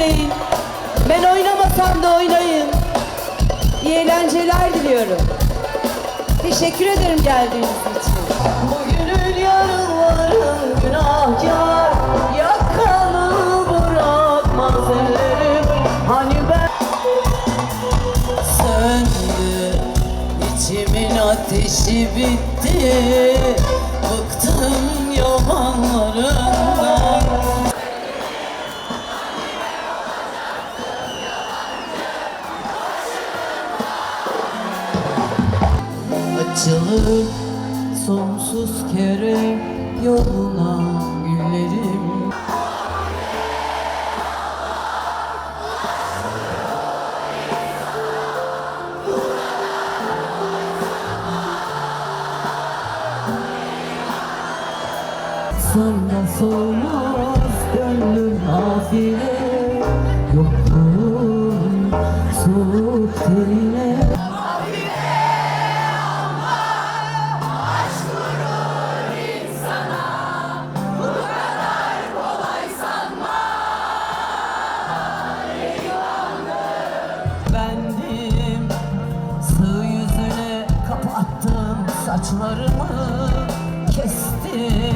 söyleyin. Ben oynamasam da oynayın. İyi eğlenceler diliyorum. Teşekkür ederim geldiğiniz için. Bugünün yarınların günahkar Yakanı bırakmaz ellerim Hani ben Söndü içimin ateşi bitti Bıktım yalanlarından Açılır sonsuz kere yoluna güllerim. Sana sormaz gönlüm nafile. Yokluğun soğuk tenine saçlarımı kestim.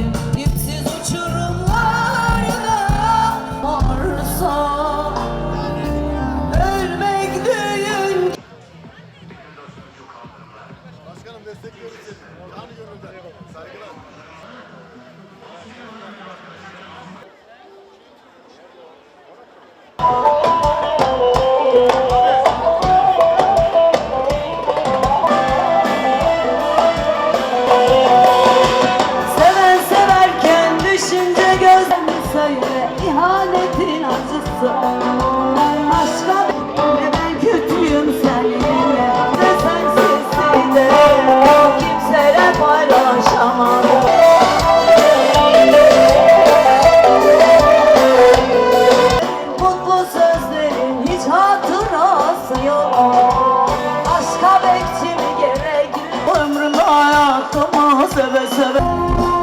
seve seve